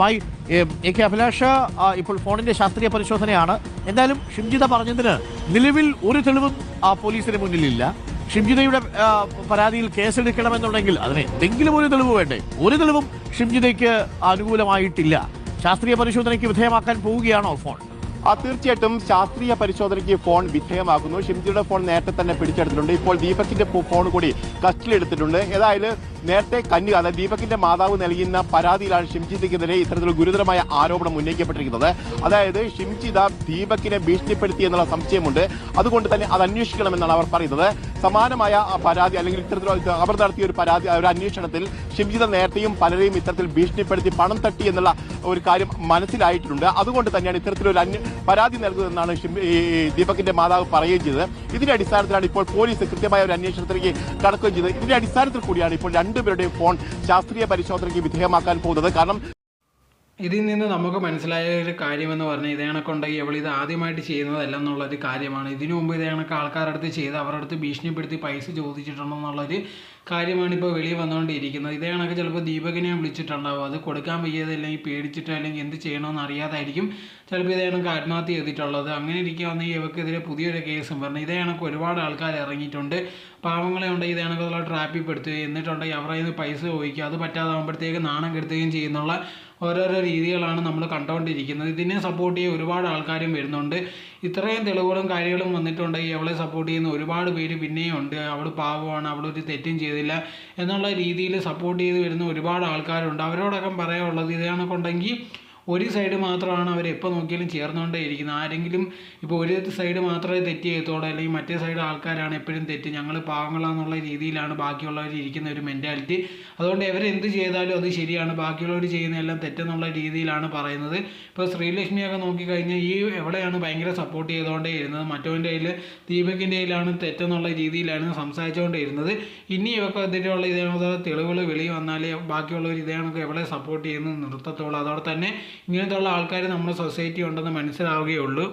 മായി A K Abhilasha ഇപ്പോൾ ഫോണിന്റെ ശാസ്ത്രീയ പരിശോധനയാണ്. എന്തായാലും ഷിംജിത പറഞ്ഞതിന് നിലവിൽ ഒരു തെളിവും പോലീസിന് മുന്നിലില്ല. ഷിംജിതയുടെ പരാതിയിൽ കേസെടുക്കണമെന്നുണ്ടെങ്കിൽ അതിന് എന്തെങ്കിലും ഒരു തെളിവ് വേണ്ടേ? ഒരു തെളിവും ഷിംജിതയ്ക്ക് അനുകൂലമായിട്ടില്ല. ശാസ്ത്രീയ പരിശോധനയ്ക്ക് വിധേയമാക്കാൻ പോവുകയാണോ ഫോൺ? ആ തീർച്ചയായിട്ടും ശാസ്ത്രീയ പരിശോധനയ്ക്ക് ഫോൺ വിധേയമാകുന്നു. ഷിംജിയുടെ ഫോൺ നേരത്തെ തന്നെ പിടിച്ചെടുത്തിട്ടുണ്ട്. ഇപ്പോൾ ദീപകിന്റെ ഫോൺ കൂടി കസ്റ്റഡിയിലെടുത്തിട്ടുണ്ട്. ഏതായാലും നേരത്തെ കന്യക അതായത് ദീപകിന്റെ മാതാവ് നൽകുന്ന പരാതിയിലാണ് ഷിംജിതയ്ക്കെതിരെ ഇത്തരത്തിലുള്ള ഗുരുതരമായ ആരോപണം ഉന്നയിക്കപ്പെട്ടിരിക്കുന്നത്. അതായത് ഷിംജിത ദീപകിനെ ഭീഷണിപ്പെടുത്തി എന്നുള്ള സംശയമുണ്ട്. അതുകൊണ്ട് തന്നെ അത് അന്വേഷിക്കണമെന്നാണ് അവർ പറയുന്നത്. സമാനമായ പരാതി അല്ലെങ്കിൽ ഇത്തരത്തിലുള്ള അവർ നടത്തിയ ഒരു പരാതി ഒരു അന്വേഷണത്തിൽ ഷിംജിത നേരത്തെയും പലരെയും ഇത്തരത്തിൽ ഭീഷണിപ്പെടുത്തി പണം തട്ടി എന്നുള്ള ഒരു കാര്യം മനസ്സിലായിട്ടുണ്ട്. അതുകൊണ്ട് തന്നെയാണ് ഇത്തരത്തിലൊരു പരാതി നൽകുന്നതെന്നാണ് ദീപകിന്റെ മാതാവ് പറയുകയും ചെയ്തത്. ഇതിന്റെ അടിസ്ഥാനത്തിലാണ് ഇപ്പോൾ പോലീസ് കൃത്യമായ ഒരു അന്വേഷണത്തിലേക്ക് കടക്കുകയും ചെയ്തത്. ഇതിന്റെ അടിസ്ഥാനത്തിൽ കൂടിയാണ് ഇപ്പോൾ രണ്ടുപേരുടെയും ഫോൺ ശാസ്ത്രീയ പരിശോധനയ്ക്ക് വിധേയമാക്കാൻ പോകുന്നത്. കാരണം ഇതിൽ നിന്ന് നമുക്ക് മനസ്സിലായ ഒരു കാര്യമെന്ന് പറഞ്ഞാൽ ഇതേ കണക്കുണ്ടെങ്കിൽ അവൾ ഇത് ആദ്യമായിട്ട് ചെയ്യുന്നതല്ല എന്നുള്ളൊരു കാര്യമാണ്. ഇതിനു മുമ്പ് ഇതേ കണക്ക് ആൾക്കാരുടെ അടുത്ത് ചെയ്ത് അവരുടെ അടുത്ത് ഭീഷണിപ്പെടുത്തി പൈസ ചോദിച്ചിട്ടുണ്ടെന്നുള്ളൊരു കാര്യമാണ് ഇപ്പോൾ വെളിയിൽ വന്നുകൊണ്ടിരിക്കുന്നത്. ഇതേ കണക്ക് ചിലപ്പോൾ ദീപകിനെ വിളിച്ചിട്ടുണ്ടാവും. അത് കൊടുക്കാൻ വയ്യാതെ അല്ലെങ്കിൽ പേടിച്ചിട്ടോ അല്ലെങ്കിൽ എന്ത് ചെയ്യണമെന്ന് അറിയാതായിരിക്കും ചിലപ്പോൾ ഇതേ കണക്ക് ആത്മഹത്യ ചെയ്തിട്ടുള്ളത്. അങ്ങനെ ഇരിക്കുകയാണെങ്കിൽ ഇവർക്കെതിരെ പുതിയൊരു കേസും പറഞ്ഞു ഇതേ കണക്ക് ഒരുപാട് ആൾക്കാർ ഇറങ്ങിയിട്ടുണ്ട്. പാവങ്ങളെ ഉണ്ടെങ്കിൽ ഇതേ കണക്കുള്ള ട്രാപ്പിൽ പെടുത്തുകയും എന്നിട്ടുണ്ടെങ്കിൽ അവരുടെ പൈസ ചോദിക്കുക. അത് പറ്റാതാകുമ്പോഴത്തേക്ക് നാണം കെടുത്തുകയും ചെയ്യുന്നുള്ള ഓരോരോ രീതികളാണ് നമ്മൾ കണ്ടുകൊണ്ടിരിക്കുന്നത്. ഇതിനെ സപ്പോർട്ട് ചെയ്യാൻ ഒരുപാട് ആൾക്കാരും വരുന്നുണ്ട്. ഇത്രയും തെളിവുകളും കാര്യങ്ങളും വന്നിട്ടുണ്ടെങ്കിൽ അവളെ സപ്പോർട്ട് ചെയ്യുന്ന ഒരുപാട് പേര് പിന്നെയും ഉണ്ട്. അവൾ പാവമാണ്. അവളൊരു തെറ്റും ചെയ്തില്ല എന്നുള്ള രീതിയിൽ സപ്പോർട്ട് ചെയ്ത് വരുന്ന ഒരുപാട് ആൾക്കാരുണ്ട്. അവരോടൊക്കെ പറയാനുള്ളത് ഇതാണെന്നുണ്ടെങ്കിൽ ഒരു സൈഡ് മാത്രമാണ് അവർ എപ്പോൾ നോക്കിയാലും ചേർന്നുകൊണ്ടേ ഇരിക്കുന്നത്. ആരെങ്കിലും ഇപ്പോൾ ഒരു സൈഡ് മാത്രമേ തെറ്റ് ചെയ്യത്തോളൂ അല്ലെങ്കിൽ മറ്റേ സൈഡ് ആൾക്കാരാണ് എപ്പോഴും തെറ്റ്. ഞങ്ങൾ പാവങ്ങളാന്നുള്ള രീതിയിലാണ് ബാക്കിയുള്ളവർ ഇരിക്കുന്ന ഒരു മെന്റാലിറ്റി അതുകൊണ്ട് അവർ എന്ത് ചെയ്താലും അത് ശരിയാണ്. ബാക്കിയുള്ളവർ ചെയ്യുന്നതെല്ലാം തെറ്റെന്നുള്ള രീതിയിലാണ് പറയുന്നത്. ഇപ്പോൾ ശ്രീലക്ഷ്മിയൊക്കെ നോക്കിക്കഴിഞ്ഞാൽ ഈ എവിടെയാണ് ഭയങ്കര സപ്പോർട്ട് ചെയ്തുകൊണ്ടേ ഇരുന്നത്? മറ്റവന്റെ കയ്യിൽ ദീപകിന്റെ കയ്യിലാണ് തെറ്റെന്നുള്ള രീതിയിലാണ് സംസാരിച്ചുകൊണ്ടേ ഇരുന്നത്. ഇനി ഇവക്കെ എതിരെയുള്ള ഇതേ തെളിവുകൾ വെളി വന്നാലേ ബാക്കിയുള്ളവർ ഇതേ കണക്ക് എവിടെ സപ്പോർട്ട് ചെയ്യുന്നത് നിർത്തത്തുള്ളൂ. അതോടെ തന്നെ ഇങ്ങനത്തെ ഉള്ള ആൾക്കാർ നമ്മുടെ സൊസൈറ്റി ഉണ്ടെന്ന് മനസ്സിലാവുകയുള്ളൂ.